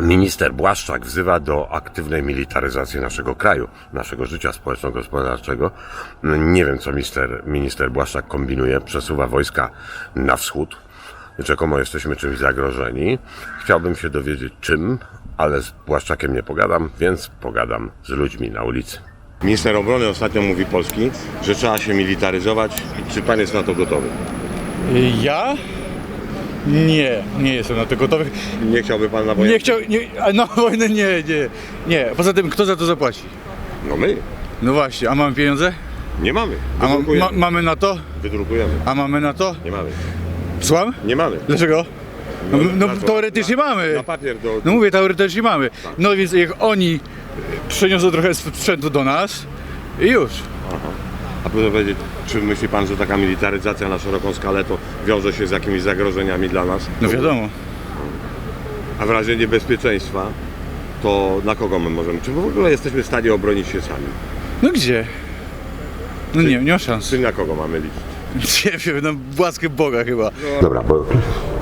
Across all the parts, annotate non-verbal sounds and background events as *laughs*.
Minister Błaszczak wzywa do aktywnej militaryzacji naszego kraju, naszego życia społeczno-gospodarczego. Nie wiem, co minister, minister Błaszczak kombinuje. Przesuwa wojska na wschód. Rzekomo jesteśmy czymś zagrożeni. Chciałbym się dowiedzieć czym, ale z Błaszczakiem nie pogadam, więc pogadam z ludźmi na ulicy. Minister obrony ostatnio mówi Polski, że trzeba się militaryzować. Czy pan jest na to gotowy? Ja? Nie, nie jestem na to gotowy. Nie chciałby pan na wojnę? Nie chciał, nie, a na wojnę nie, nie, nie. Poza tym, kto za to zapłaci? No my. No właśnie, a mamy pieniądze? Nie mamy. A ma, Wydrukujemy. ma, mamy na to? Wydrukujemy. A mamy na to? Nie mamy. Słucham? Nie mamy. Dlaczego? No, no na to- teoretycznie na, mamy. Na papier do... No mówię, teoretycznie mamy. No więc jak oni przeniosą trochę sprzętu do nas i już. A proszę powiedzieć, czy myśli pan, że taka militaryzacja na szeroką skalę to wiąże się z jakimiś zagrożeniami dla nas? No wiadomo. A w razie niebezpieczeństwa, to na kogo my możemy? Czy w ogóle jesteśmy w stanie obronić się sami? No gdzie? No nie, nie ma szans. Czy na kogo mamy liczyć? *laughs* Nie wiem, no łaskę Boga chyba. Dobra, bo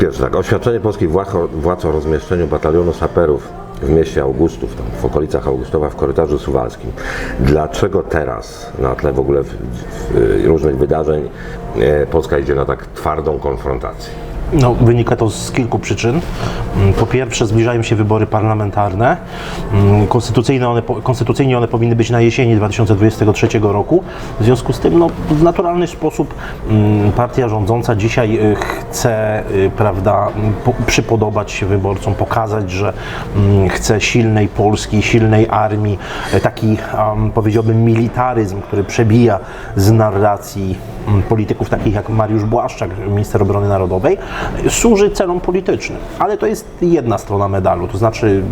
pierwsze tak, oświadczenie polskich władz, władz o rozmieszczeniu batalionu saperów w mieście Augustów, tam w okolicach Augustowa w korytarzu suwalskim. Dlaczego teraz, na tle w ogóle w, w, różnych wydarzeń, e, Polska idzie na tak twardą konfrontację? No, wynika to z kilku przyczyn. Mm, Po pierwsze, zbliżają się wybory parlamentarne. Mm, Konstytucyjne one, konstytucyjnie one powinny być na jesieni 2023 roku. W związku z tym, no, w naturalny sposób mm, partia rządząca dzisiaj y, chce, y, prawda, przypodobać się wyborcom, pokazać, że chce silnej Polski, silnej armii, y, taki, powiedziałbym, militaryzm, który przebija z narracji polityków takich jak Mariusz Błaszczak, minister obrony narodowej, służy celom politycznym. Ale to jest jedna strona medalu, to znaczy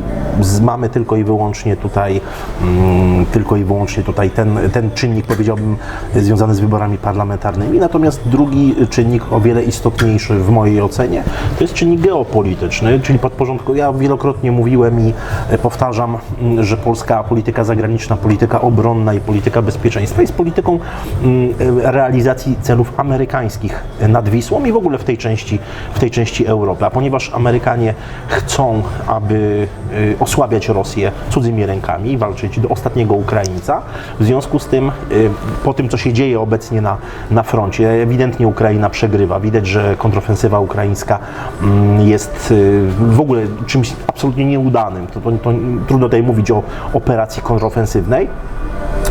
mamy tylko i wyłącznie tutaj mm, tylko i wyłącznie tutaj ten, ten czynnik, powiedziałbym, związany z wyborami parlamentarnymi. Natomiast drugi czynnik, o wiele istotniejszy w mojej ocenie, to jest czynnik geopolityczny, czyli podporządku. Ja wielokrotnie mówiłem i powtarzam, mm, że polska polityka zagraniczna, polityka obronna i polityka bezpieczeństwa jest polityką mm, realizacji celów amerykańskich nad Wisłą i w ogóle w tej części, w tej części Europy. A ponieważ Amerykanie chcą, aby y, osłabiać Rosję cudzymi rękami i walczyć do ostatniego Ukraińca, w związku z tym, y, po tym co się dzieje obecnie na, na froncie, ewidentnie Ukraina przegrywa. Widać, że kontrofensywa ukraińska mm, jest y, w ogóle czymś absolutnie nieudanym. To, to, to trudno tutaj mówić o operacji kontrofensywnej.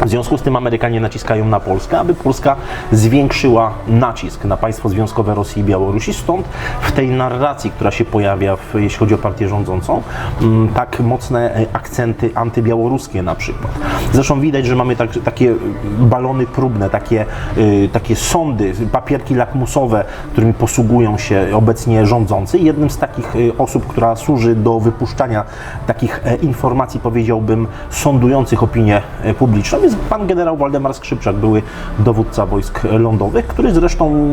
W związku z tym Amerykanie naciskają na Polskę, aby Polska zwiększyła nacisk na państwo związkowe Rosji i Białorusi. Stąd w tej narracji, która się pojawia, w, jeśli chodzi o partię rządzącą, mm, tak mocne e, akcenty antybiałoruskie na przykład. Zresztą widać, że mamy tak, takie balony próbne, takie, y, takie sondy, papierki lakmusowe, którymi posługują się obecnie rządzący. Jednym z takich y, osób, która służy do wypuszczania takich e, informacji, powiedziałbym, sądujących opinię e, publiczną, jest pan generał Waldemar Skrzypczak, były dowódca wojsk lądowych, który zresztą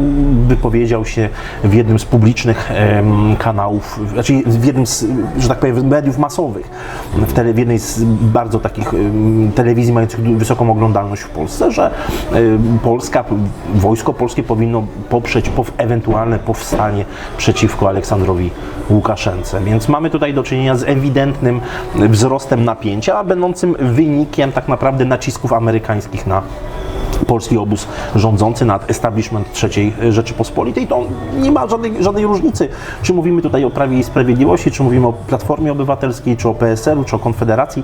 wypowiedział się w jednym z publicznych kanałów, znaczy w jednym z, że tak powiem, mediów masowych, w, tele, w jednej z bardzo takich telewizji mających wysoką oglądalność w Polsce, że Polska, wojsko polskie powinno poprzeć ewentualne powstanie przeciwko Aleksandrowi Łukaszence. Więc mamy tutaj do czynienia z ewidentnym wzrostem napięcia, będącym wynikiem tak naprawdę nacisków amerykańskich na polski obóz rządzący nad establishment trzeciej Rzeczypospolitej, to nie ma żadnej, żadnej różnicy, czy mówimy tutaj o Prawie i Sprawiedliwości, czy mówimy o Platformie Obywatelskiej, czy o PSL-u, czy o Konfederacji.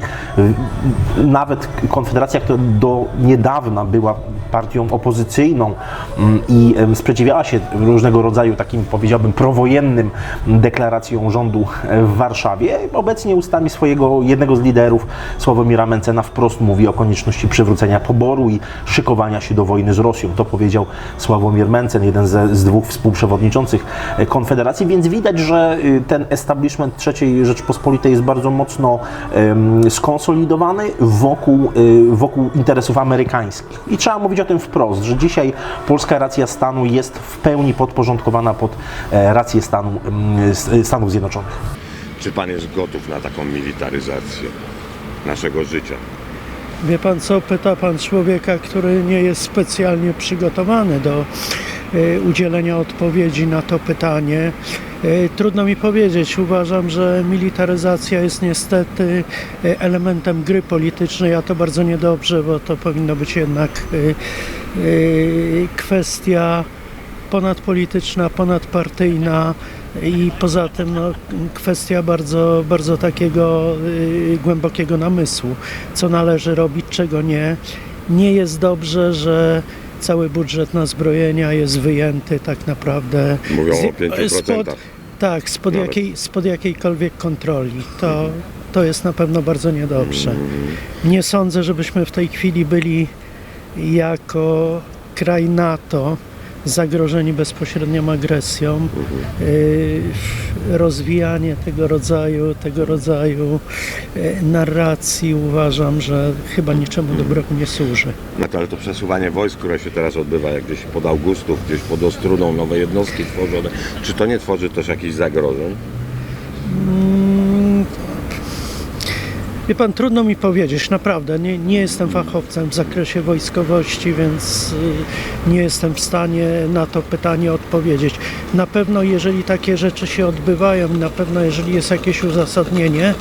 Nawet Konfederacja, która do niedawna była partią opozycyjną mm, i sprzeciwiała się różnego rodzaju takim, powiedziałbym, prowojennym deklaracjom rządu e, w Warszawie, obecnie ustami swojego jednego z liderów, Sławomira Mencena, wprost mówi o konieczności przywrócenia poboru i szykowania się do wojny z Rosją. To powiedział Sławomir Mencen, jeden ze, z dwóch współprzewodniczących e, Konfederacji, więc widać, że y, ten establishment III Rzeczpospolitej jest bardzo mocno em, skonsolidowany wokół, y, wokół interesów amerykańskich. I trzeba mówić o tym wprost, że dzisiaj polska racja stanu jest w pełni podporządkowana pod e, rację stanu s- Stanów Zjednoczonych. Czy pan jest gotów na taką militaryzację naszego życia? Wie pan co, pyta pan człowieka, który nie jest specjalnie przygotowany do e, udzielenia odpowiedzi na to pytanie. E, Trudno mi powiedzieć. Uważam, że militaryzacja jest niestety e, elementem gry politycznej, a to bardzo niedobrze, bo to powinno być jednak kwestia ponadpolityczna, ponadpartyjna i poza tym no, kwestia bardzo, bardzo takiego y, głębokiego namysłu, co należy robić, czego nie. Nie jest dobrze, że cały budżet na zbrojenia jest wyjęty tak naprawdę Mówią z- o 5%. spod, tak, spod, Nawet. jakiej, spod jakiejkolwiek kontroli. To, to jest na pewno bardzo niedobrze. Mm. Nie sądzę, żebyśmy w tej chwili byli jako kraj NATO zagrożeni bezpośrednią agresją. Y, Rozwijanie tego rodzaju, tego rodzaju y, narracji uważam, że chyba niczemu dobremu nie służy. No to, ale to przesuwanie wojsk, które się teraz odbywa, jak gdzieś pod Augustów, gdzieś pod Ostrudą, nowe jednostki tworzone, czy to nie tworzy też jakichś zagrożeń? Wie pan, trudno mi powiedzieć, naprawdę. Nie, nie jestem fachowcem w zakresie wojskowości, więc y, nie jestem w stanie na to pytanie odpowiedzieć. Na pewno, jeżeli takie rzeczy się odbywają, na pewno, jeżeli jest jakieś uzasadnienie,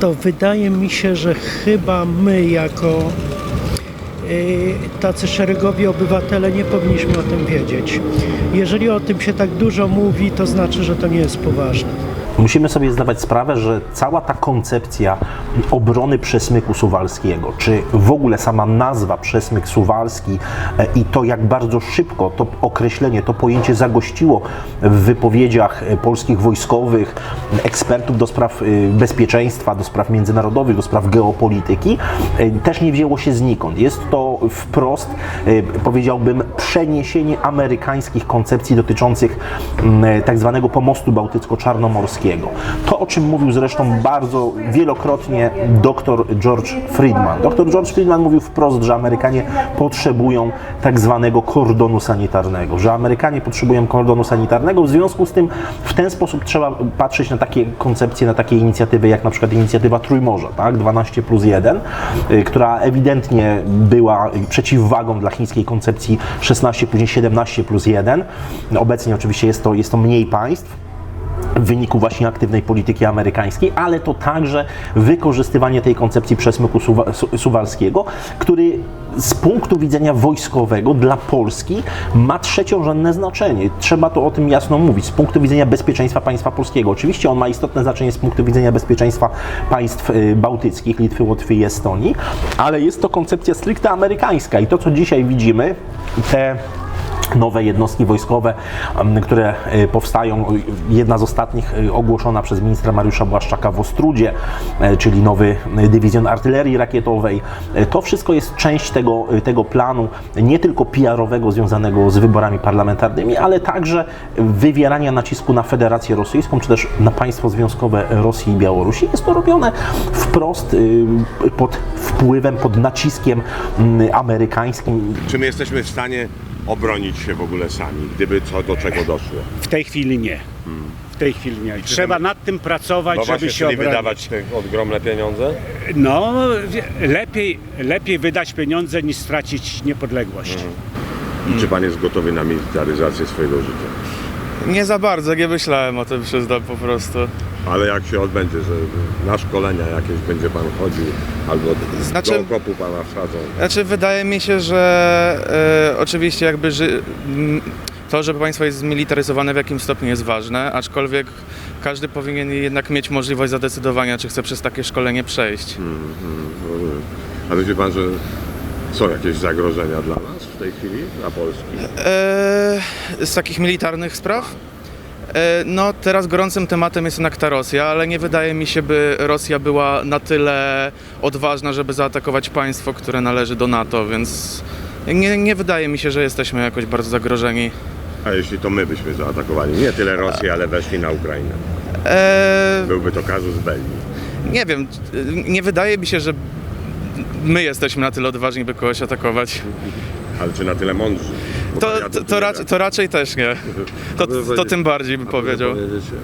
to wydaje mi się, że chyba my, jako y, tacy szeregowi obywatele, nie powinniśmy o tym wiedzieć. Jeżeli o tym się tak dużo mówi, to znaczy, że to nie jest poważne. Musimy sobie zdawać sprawę, że cała ta koncepcja obrony przesmyku suwalskiego, czy w ogóle sama nazwa przesmyk suwalski e, i to, jak bardzo szybko to określenie, to pojęcie zagościło w wypowiedziach e, polskich wojskowych, ekspertów do spraw e, bezpieczeństwa, do spraw międzynarodowych, do spraw geopolityki, e, też nie wzięło się znikąd. Jest to wprost, e, powiedziałbym, przeniesienie amerykańskich koncepcji dotyczących tak zwanego pomostu bałtycko-czarnomorskiego. To, o czym mówił zresztą bardzo wielokrotnie dr George Friedman. Dr George Friedman mówił wprost, że Amerykanie potrzebują tak zwanego kordonu sanitarnego, że Amerykanie potrzebują kordonu sanitarnego, w związku z tym w ten sposób trzeba patrzeć na takie koncepcje, na takie inicjatywy, jak na przykład inicjatywa Trójmorza, tak? 12 plus 1, y, która ewidentnie była przeciwwagą dla chińskiej koncepcji 16, później 17 plus 1. Obecnie oczywiście jest to, jest to mniej państw w wyniku właśnie aktywnej polityki amerykańskiej, ale to także wykorzystywanie tej koncepcji przesmyku suwa, su, suwalskiego, który z punktu widzenia wojskowego dla Polski ma trzeciorzędne znaczenie. Trzeba to o tym jasno mówić. Z punktu widzenia bezpieczeństwa państwa polskiego. Oczywiście on ma istotne znaczenie z punktu widzenia bezpieczeństwa państw y, bałtyckich, Litwy, Łotwy i Estonii, ale jest to koncepcja stricte amerykańska i to, co dzisiaj widzimy, te nowe jednostki wojskowe, które e, powstają. Jedna z ostatnich e, ogłoszona przez ministra Mariusza Błaszczaka w Ostrudzie, e, czyli nowy dywizjon artylerii rakietowej. To wszystko jest część tego, tego planu, nie tylko PR-owego związanego z wyborami parlamentarnymi, ale także wywierania nacisku na Federację Rosyjską, czy też na państwo związkowe Rosji i Białorusi. Jest to robione wprost pod wpływem, pod naciskiem amerykańskim, Czy my jesteśmy w stanie obronić się w ogóle sami, gdyby co do czego doszło? W tej chwili nie. W tej chwili nie. Trzeba nad tym pracować, No żeby się czyli obronić. wydawać te ogromne pieniądze? No, lepiej, lepiej wydać pieniądze niż stracić niepodległość. I czy pan jest gotowy na militaryzację swojego życia? Nie za bardzo, nie myślałem o tym przyznam po prostu. Ale jak się odbędzie, że na szkolenia jakieś będzie pan chodził, albo Znaczy- do okopu pana wsadzą? Znaczy wydaje mi się, że e, oczywiście jakby ży, to, że państwo jest zmilitaryzowane w jakimś stopniu jest ważne, aczkolwiek każdy powinien jednak mieć możliwość zadecydowania, czy chce przez takie szkolenie przejść. Rozumiem. A myśli pan, że są jakieś zagrożenia dla nas w tej chwili, dla Polski? E, z takich militarnych spraw? E, No, teraz gorącym tematem jest jednak ta Rosja, ale nie wydaje mi się, by Rosja była na tyle odważna, żeby zaatakować państwo, które należy do NATO, więc nie, nie wydaje mi się, że jesteśmy jakoś bardzo zagrożeni. A jeśli to my byśmy zaatakowali, nie tyle Rosję, ale weszli na Ukrainę, E, byłby to kazus belli. nie wiem, nie wydaje mi się, że my jesteśmy na tyle odważni, by kogoś atakować. Ale czy na tyle mądrzy? To, to, to, raczej, to raczej też nie. *laughs* To, to tym bardziej bym powiedział.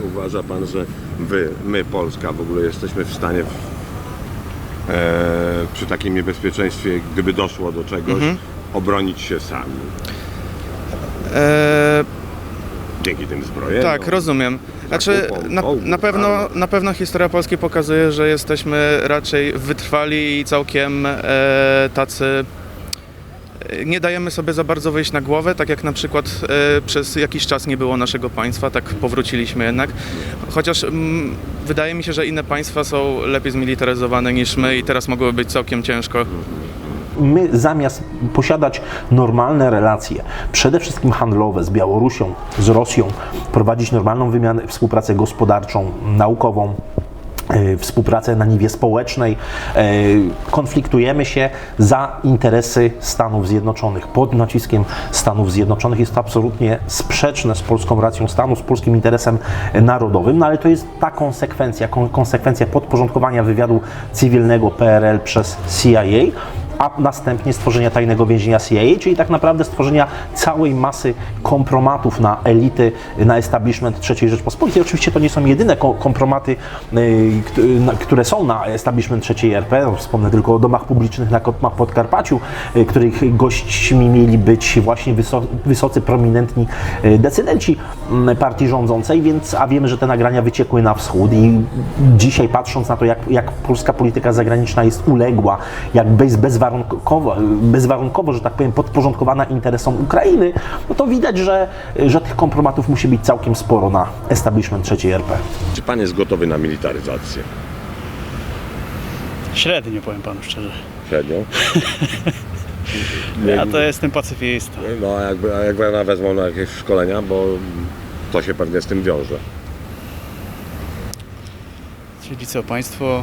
uważa pan, że wy, my, Polska, w ogóle jesteśmy w stanie w, e, przy takim niebezpieczeństwie, gdyby doszło do czegoś, Mhm. obronić się sami? E, Dzięki tym zbrojeniom. Tak, rozumiem. Znaczy, zakupom, na, na, pewno, armat. na pewno historia Polski pokazuje, że jesteśmy raczej wytrwali i całkiem e, tacy. Nie dajemy sobie za bardzo wyjść na głowę, tak jak na przykład e, przez jakiś czas nie było naszego państwa, tak powróciliśmy jednak. Chociaż mm, wydaje mi się, że inne państwa są lepiej zmilitaryzowane niż my i teraz mogłoby być całkiem ciężko. my zamiast posiadać normalne relacje, przede wszystkim handlowe z Białorusią, z Rosją, prowadzić normalną wymianę, współpracę gospodarczą, naukową, współpracę na niwie społecznej, e, konfliktujemy się za interesy Stanów Zjednoczonych. Pod naciskiem Stanów Zjednoczonych. Jest to absolutnie sprzeczne z polską racją stanu, z polskim interesem narodowym, no ale to jest ta konsekwencja, kon- konsekwencja podporządkowania wywiadu cywilnego PRL przez CIA a następnie stworzenia tajnego więzienia CIA, czyli tak naprawdę stworzenia całej masy kompromatów na elity, na establishment III Rzeczpospolitej. Oczywiście to nie są jedyne ko- kompromaty, y, na- które są na establishment III RP. No, Wspomnę tylko o domach publicznych na Podkarpaciu, y, których gośćmi mieli być właśnie wyso- wysocy, prominentni y, decydenci mm, partii rządzącej, więc, a wiemy, że te nagrania wyciekły na wschód i dzisiaj patrząc na to, jak, jak polska polityka zagraniczna jest uległa, jak bez, bezwarunkowo, bezwarunkowo, że tak powiem, podporządkowana interesom Ukrainy, no to widać, że, że tych kompromatów musi być całkiem sporo na establishment III RP. Czy pan jest gotowy na militaryzację? Średnio, powiem panu szczerze. Średnio? *laughs* Ja to jestem pacyfista. No a jakby, a jak pana wezmą na jakieś szkolenia, bo to się pewnie z tym wiąże. Czyli co, państwo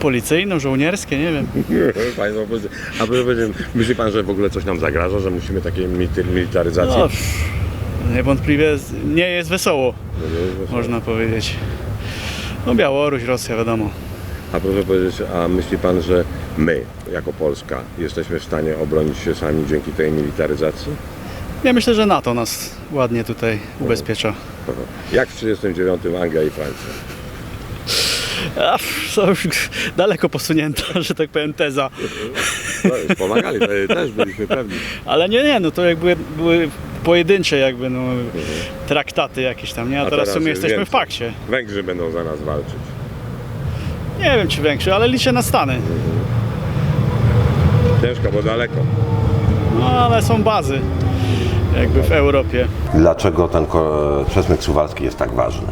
policyjno-żołnierskie, nie wiem. *laughs* Państwo A proszę powiedzieć, myśli pan, że w ogóle coś nam zagraża, że musimy takiej militaryzacji? No, pff, niewątpliwie z- nie jest wesoło, można powiedzieć. No Białoruś, Rosja, wiadomo. A proszę powiedzieć, a myśli pan, że my, jako Polska, jesteśmy w stanie obronić się sami dzięki tej militaryzacji? Ja myślę, że NATO nas ładnie tutaj ubezpiecza. Jak w 1939 Anglia i Francja? A, to już daleko posunięta, *laughs* że tak powiem, teza. No, pomagali, też byliśmy pewni. Ale nie, nie, no to jakby były pojedyncze jakby, no, traktaty jakieś tam, nie? A, A teraz w teraz sumie jest jesteśmy w więcej. pakcie. Węgrzy będą za nas walczyć. Nie wiem, czy większy, ale liczę na Stany. Ciężko, bo daleko. No, ale są bazy jakby w Europie. Dlaczego ten przesmyk suwalski jest tak ważny?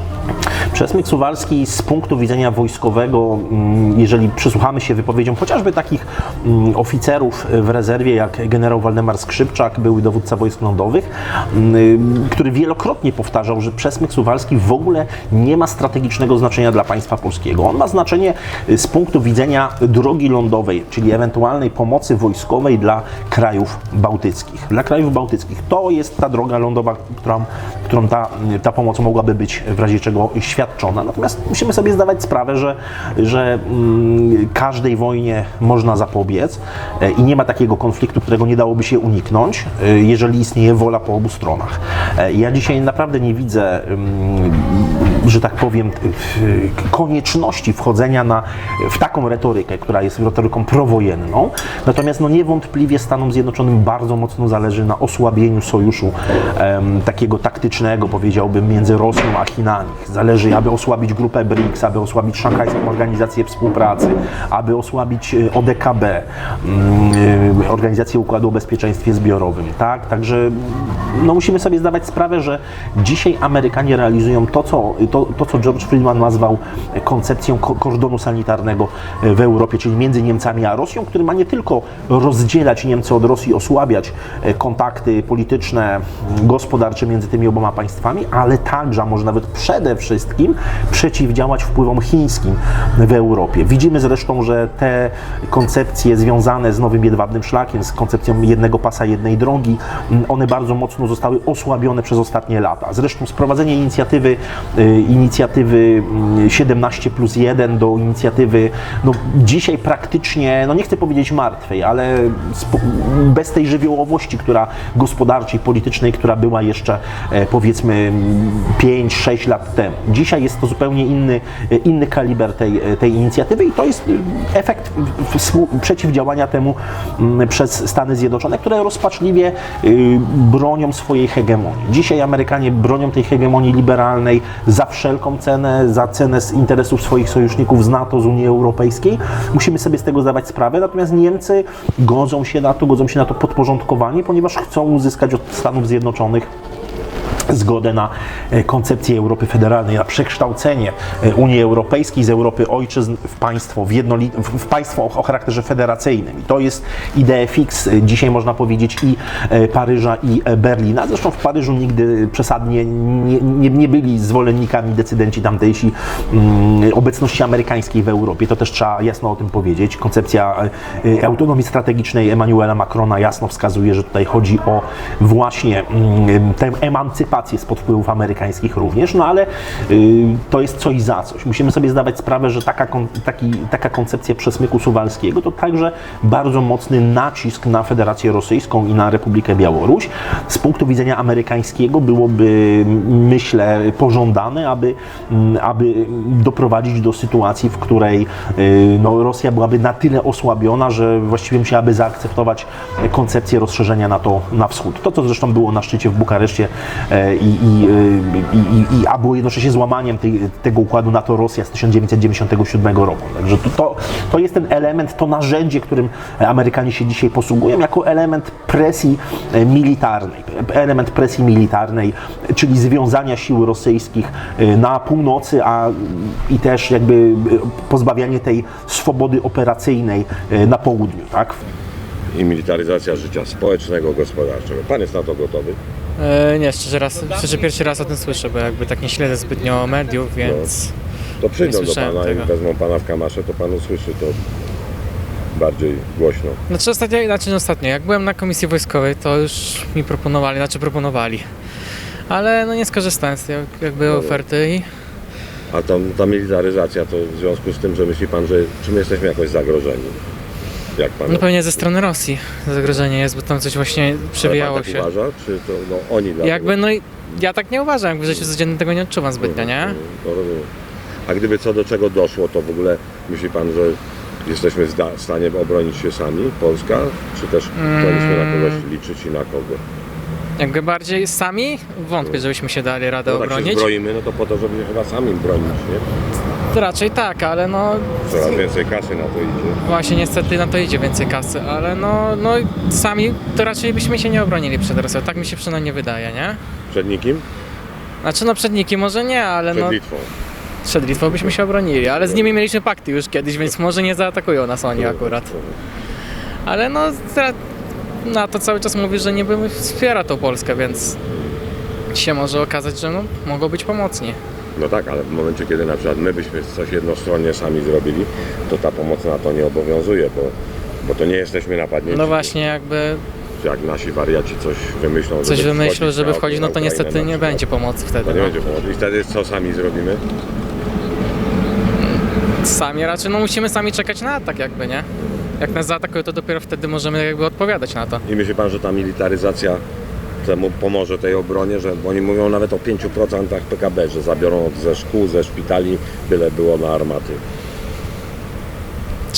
Przesmyk Suwalski z punktu widzenia wojskowego, mm, jeżeli przysłuchamy się wypowiedziom chociażby takich mm, oficerów w rezerwie jak generał Waldemar Skrzypczak, były dowódca wojsk lądowych, mm, który wielokrotnie powtarzał, że przesmyk Suwalski w ogóle nie ma strategicznego znaczenia dla państwa polskiego. On ma znaczenie z punktu widzenia drogi lądowej, czyli ewentualnej pomocy wojskowej dla krajów bałtyckich. Dla krajów bałtyckich to jest ta droga lądowa, którą, którą ta, ta pomoc mogłaby być w razie czego świadczona. Natomiast musimy sobie zdawać sprawę, że, że mm, każdej wojnie można zapobiec e, i nie ma takiego konfliktu, którego nie dałoby się uniknąć, e, jeżeli istnieje wola po obu stronach. E, Ja dzisiaj naprawdę nie widzę, mm, że tak powiem, konieczności wchodzenia na, w taką retorykę, która jest retoryką prowojenną. Natomiast no niewątpliwie Stanom Zjednoczonym bardzo mocno zależy na osłabieniu sojuszu em, takiego taktycznego, powiedziałbym, między Rosją a Chinami. Zależy, aby osłabić grupę BRICS, aby osłabić Szanghajską Organizację Współpracy, aby osłabić e, ODKB, mm, e, Organizację Układu o Bezpieczeństwie Zbiorowym. Tak? Także no, musimy sobie zdawać sprawę, że dzisiaj Amerykanie realizują to, co, to, to, co George Friedman nazwał koncepcją ko- kordonu sanitarnego w Europie, czyli między Niemcami a Rosją, który ma nie tylko rozdzielać Niemcy od Rosji, osłabiać e, kontakty polityczne, gospodarcze między tymi oboma państwami, ale także, a może nawet przede wszystkim, przeciwdziałać wpływom chińskim w Europie. Widzimy zresztą, że te koncepcje związane z nowym jedwabnym szlakiem, z koncepcją jednego pasa, jednej drogi, one bardzo mocno zostały osłabione przez ostatnie lata. Zresztą sprowadzenie inicjatywy y, inicjatywy mm, 17 plus 1 do inicjatywy no, dzisiaj praktycznie, no nie chcę powiedzieć martwej, ale bez tej żywiołowości, która gospodarczej, politycznej, która była jeszcze e, powiedzmy 5-6 lat temu. Dzisiaj jest to zupełnie inny, e, inny kaliber tej, e, tej inicjatywy i to jest efekt przeciwdziałania temu mm, przez Stany Zjednoczone, które rozpaczliwie y, bronią swojej hegemonii. Dzisiaj Amerykanie bronią tej hegemonii liberalnej za wszelką cenę, za cenę z interesów swoich sojuszników z NATO, z Unii Europejskiej. Musimy sobie z tego zdawać sprawę, natomiast Niemcy godzą się na to, godzą się na to podporządkowanie, ponieważ chcą uzyskać od Stanów Zjednoczonych zgodę na e, koncepcję Europy Federalnej, na przekształcenie e, Unii Europejskiej z Europy ojczyzn w państwo, w, w państwo o, charakterze federacyjnym. I to jest idea fix, e, dzisiaj można powiedzieć, i Paryża, i Berlina. Zresztą w Paryżu nigdy przesadnie nie, nie, nie byli zwolennikami decydenci tamtejsi mm, obecności amerykańskiej w Europie. To też trzeba jasno o tym powiedzieć. Koncepcja autonomii strategicznej Emmanuela Macrona jasno wskazuje, że tutaj chodzi o właśnie mm, tę emancypację spod wpływów amerykańskich również, no ale y, to jest coś za coś. Musimy sobie zdawać sprawę, że taka, taki, taka koncepcja przesmyku suwalskiego to także bardzo mocny nacisk na Federację Rosyjską i na Republikę Białoruś. Z punktu widzenia amerykańskiego byłoby, myślę, pożądane, aby, aby doprowadzić do sytuacji, w której y, no, Rosja byłaby na tyle osłabiona, że właściwie musiałaby zaakceptować koncepcję rozszerzenia NATO na wschód. To, co zresztą było na szczycie w Bukareszcie e, i, i, i, i, a było jednocześnie złamaniem tej, tego układu NATO-Rosja z 1997 roku. Także to, to, to jest ten element, to narzędzie, którym Amerykanie się dzisiaj posługują, jako element presji e, militarnej. Element presji militarnej, czyli związania sił rosyjskich e, na północy, a i też jakby e, pozbawianie tej swobody operacyjnej na południu, tak? I militaryzacja życia społecznego, gospodarczego. Pan jest na to gotowy? E, nie, szczerze, raz, szczerze pierwszy raz o tym słyszę, bo jakby tak nie śledzę zbytnio mediów, więc To przyjdą do słyszałem pana tego. i wezmą pana w kamasze, to pan usłyszy to bardziej głośno. Znaczy ostatnio, znaczy ostatnio, jak byłem na komisji wojskowej, to już mi proponowali, znaczy proponowali. Ale no nie skorzystałem z tej jakby oferty i A ta, ta militaryzacja to w związku z tym, że myśli pan, że czy my jesteśmy jakoś zagrożeni? Jak pan no pewnie ze strony Rosji zagrożenie jest, bo tam coś właśnie pan przewijało tak się. uważa, czy to no, oni dlatego? Jakby no i ja tak nie uważam, jakby w życiu codziennym tego nie odczuwam zbytnio, nie? Mhm, To rozumiem. A gdyby co do czego doszło, to w ogóle myśli pan, że jesteśmy w zda- w stanie obronić się sami, Polska? Czy też powinniśmy na kogoś Mm. liczyć i na kogo? Jakby bardziej sami wątpię, żebyśmy się dali radę No tak się obronić. zbroimy, no to po to, żeby chyba sami bronić, nie? To raczej tak, ale no Coraz więcej kasy na to idzie. Właśnie niestety na to idzie więcej kasy, ale no, no sami to raczej byśmy się nie obronili przed Rosją, tak mi się przynajmniej wydaje, nie? Przed nikim? Znaczy no przed nikim może nie, ale Przed no Litwą. przed Litwą byśmy się obronili, ale z nimi mieliśmy pakty już kiedyś, więc może nie zaatakują nas oni akurat. Ale no tra- na to cały czas mówi, że niby wspiera tą Polskę, więc się może okazać, że no, mogą być pomocni. No tak, ale w momencie, kiedy na przykład my byśmy coś jednostronnie sami zrobili, to ta pomoc na to nie obowiązuje, bo, bo to nie jesteśmy napadnięci. No właśnie jakby Jak nasi wariaci coś wymyślą, coś żeby wymyślą, wchodzić żeby wchodzić, no to niestety na nie będzie pomocy To wtedy. nie No. będzie pomocy. I wtedy co sami zrobimy? Sami raczej, no musimy sami czekać na atak jakby, nie? Jak nas zaatakują, to dopiero wtedy możemy jakby odpowiadać na to. I myśli pan, że ta militaryzacja temu pomoże tej obronie, że oni mówią nawet o 5% PKB, że zabiorą od- ze szkół, ze szpitali, byle było na armaty.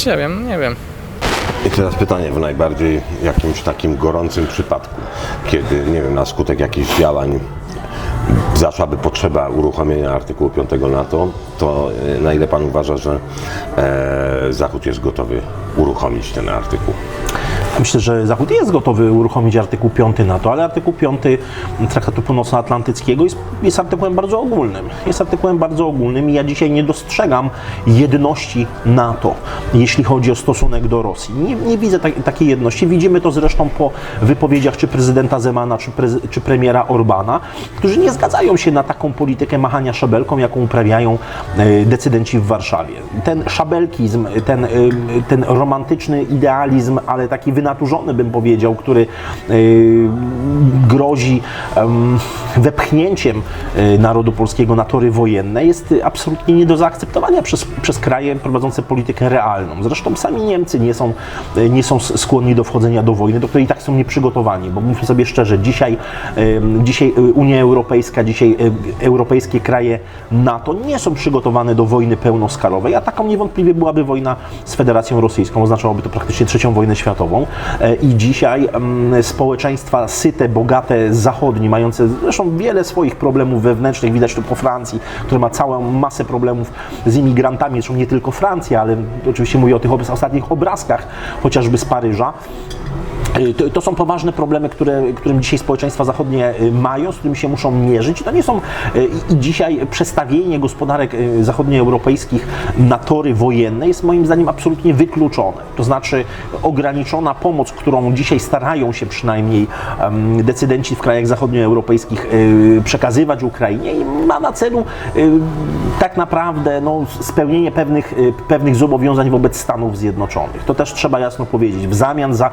Ja wiem, nie wiem. I teraz pytanie w najbardziej jakimś takim gorącym przypadku, kiedy, nie wiem, na skutek jakichś działań zaszłaby potrzeba uruchomienia artykułu 5 NATO, to e, na ile Pan uważa, że e, Zachód jest gotowy uruchomić ten artykuł? Myślę, że Zachód jest gotowy uruchomić artykuł 5 NATO, ale artykuł 5 Traktatu Północnoatlantyckiego jest, jest artykułem bardzo ogólnym. Jest artykułem bardzo ogólnym i ja dzisiaj nie dostrzegam jedności NATO, jeśli chodzi o stosunek do Rosji. Nie, nie widzę tak, takiej jedności. Widzimy to zresztą po wypowiedziach czy prezydenta Zemana, czy, czy premiera Orbana, którzy nie zgadzają się na taką politykę machania szabelką, jaką uprawiają e, decydenci w Warszawie. Ten szabelkizm, ten, e, ten romantyczny idealizm, ale taki wynaturzony, bym powiedział, który y, grozi em, wepchnięciem y, narodu polskiego na tory wojenne, jest absolutnie nie do zaakceptowania przez, przez kraje prowadzące politykę realną. Zresztą sami Niemcy nie są, y, nie są skłonni do wchodzenia do wojny, do której i tak są nieprzygotowani, bo mówmy sobie szczerze, dzisiaj, dzisiaj Unia Europejska, dzisiaj europejskie kraje NATO nie są przygotowane do wojny pełnoskalowej, a taką niewątpliwie byłaby wojna z Federacją Rosyjską, oznaczałoby to praktycznie trzecią wojnę światową E, i dzisiaj mm, społeczeństwa syte, bogate, zachodnie, mające zresztą wiele swoich problemów wewnętrznych, widać to po Francji, która ma całą masę problemów z imigrantami, zresztą nie tylko Francja, ale oczywiście mówię o tych ostatnich obrazkach, chociażby z Paryża. Y, To, to są poważne problemy, które, którym dzisiaj społeczeństwa zachodnie y, mają, z którymi się muszą mierzyć. To nie są y, i dzisiaj przestawienie gospodarek zachodnioeuropejskich na tory wojenne jest moim zdaniem absolutnie wykluczone. To znaczy ograniczona pomoc, którą dzisiaj starają się przynajmniej decydenci w krajach zachodnioeuropejskich przekazywać Ukrainie ma na celu tak naprawdę no, spełnienie pewnych, pewnych zobowiązań wobec Stanów Zjednoczonych. To też trzeba jasno powiedzieć. W zamian za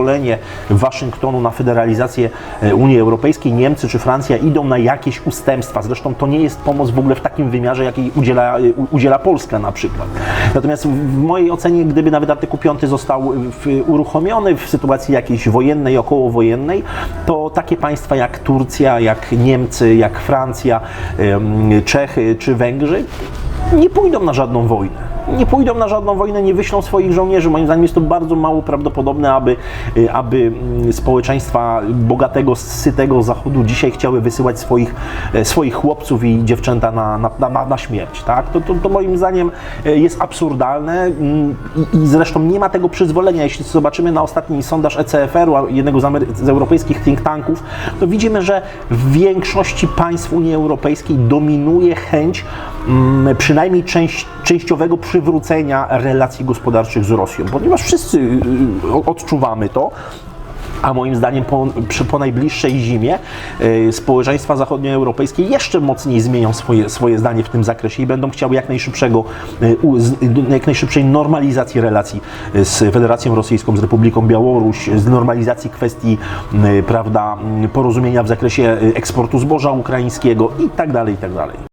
przyzwolenie Waszyngtonu na federalizację e, Unii Europejskiej Niemcy czy Francja idą na jakieś ustępstwa. Zresztą to nie jest pomoc w ogóle w takim wymiarze, jakiej udziela, u- udziela Polska na przykład. Natomiast w mojej ocenie, gdyby nawet artykuł 5 został w, uruchomiony w sytuacji jakiejś wojennej, okołowojennej, to takie państwa jak Turcja, jak Niemcy, jak Francja, Czechy czy Węgrzy nie pójdą na żadną wojnę. Nie pójdą na żadną wojnę, nie wyślą swoich żołnierzy. Moim zdaniem jest to bardzo mało prawdopodobne, aby, y, aby mm, społeczeństwa bogatego, sytego Zachodu dzisiaj chciały wysyłać swoich, e, swoich chłopców i dziewczęta na, na, na, na śmierć. Tak? To, to, to moim zdaniem jest absurdalne mm, i, i zresztą nie ma tego przyzwolenia. Jeśli zobaczymy na ostatni sondaż ECFR-u, jednego z, Amery- z europejskich think tanków, to widzimy, że w większości państw Unii Europejskiej dominuje chęć mm, przynajmniej część, częściowego przywrócenia relacji gospodarczych z Rosją, ponieważ wszyscy y, y, odczuwamy to. A moim zdaniem po, po najbliższej zimie y, społeczeństwa zachodnioeuropejskie jeszcze mocniej zmienią swoje, swoje zdanie w tym zakresie i będą chciały jak najszybszego, y, z, jak najszybszej normalizacji relacji y, z Federacją Rosyjską, z Republiką Białoruś, z normalizacji kwestii y, prawda, porozumienia w zakresie eksportu zboża ukraińskiego i tak dalej, i tak dalej.